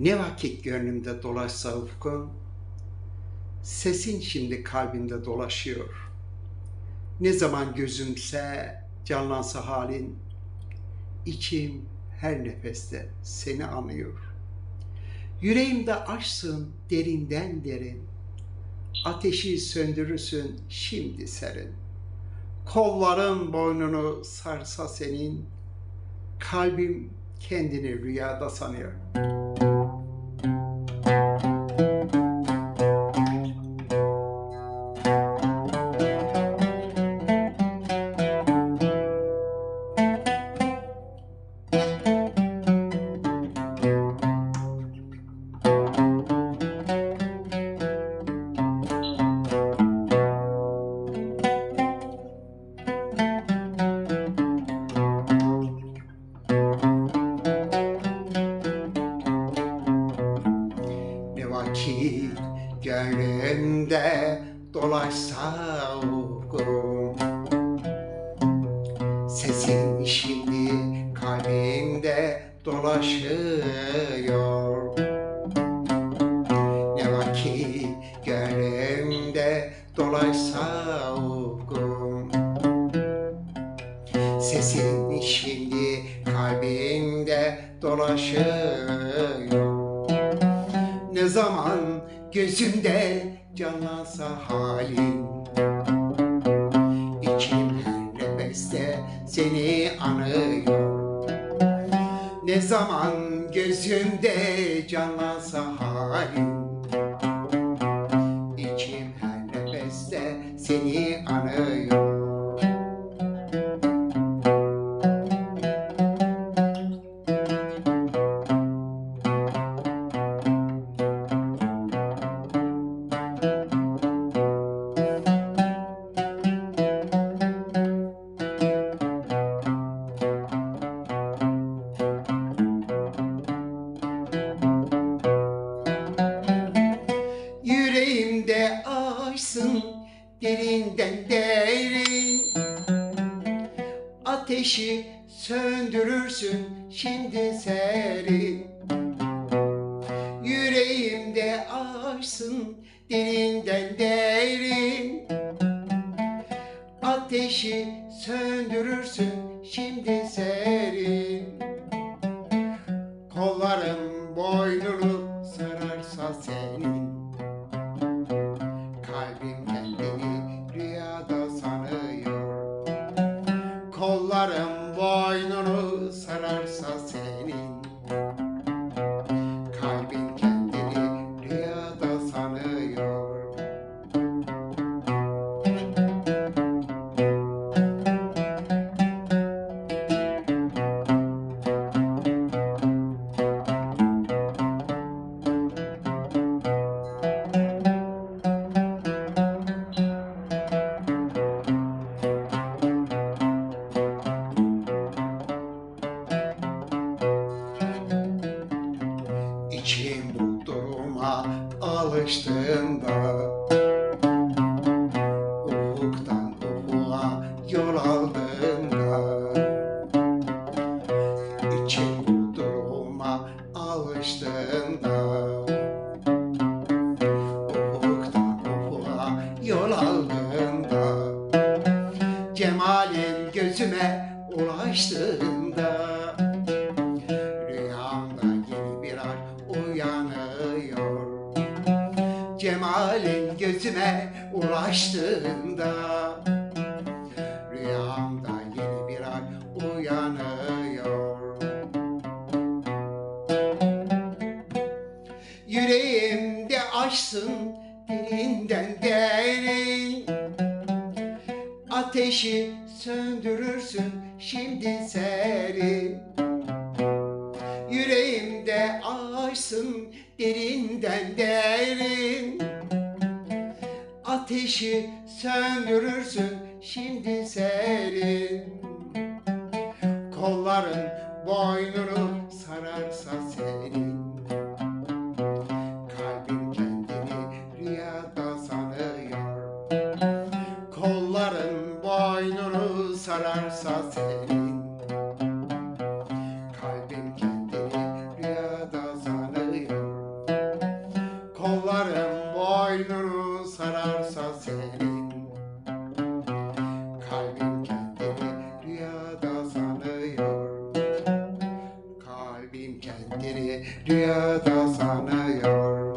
Ne vakit gönlümde dolaşsa ufkun, sesin şimdi kalbimde dolaşıyor. Ne zaman gözümse canlansa halin, içim her nefeste seni anıyor. Yüreğimde aşsın derinden derin, ateşi söndürürsün şimdi serin. Kolların boynunu sarsa senin, kalbim kendini rüyada sanıyor. Vakit gönlümde dolaşsa ufkum Sesin şimdi kalbimde dolaşıyor. Ne vakit gönlümde dolaşsa ufkum Sesin şimdi kalbimde dolaşıyor ne zaman gözümde canlansa halin İçim her nefeste seni anıyor Ne zaman gözümde canlansa halin derinden derin. Ateşi söndürürsün şimdi serin Yüreğimde aşsın derinden derin. Ateşi söndürürsün şimdi serin Kolların boynunu sararsa senin Kalbim sararsa alıştığında Ufuktan ufuğa yol aldığında İçim bu duruma alıştığında Ufuktan ufuğa yol aldığında Cemalin gözüme ulaştığında Cemalin gözüme ulaştığında Rüyamda yeni bir aşk uyanıyor. Yüreğimde aşsın derinden derin Ateşi söndürürsün şimdi serin Yüreğimde aşsın derinden derin Ateşi söndürürsün şimdi serin. Kolların boynunu sararsa senin. Kalbin kendini rüyada sanıyor. Kolların boynunu sararsa senin sararsa senin Kalbin kendini rüyada sanıyor. Kalbim kendini rüyada sanıyor.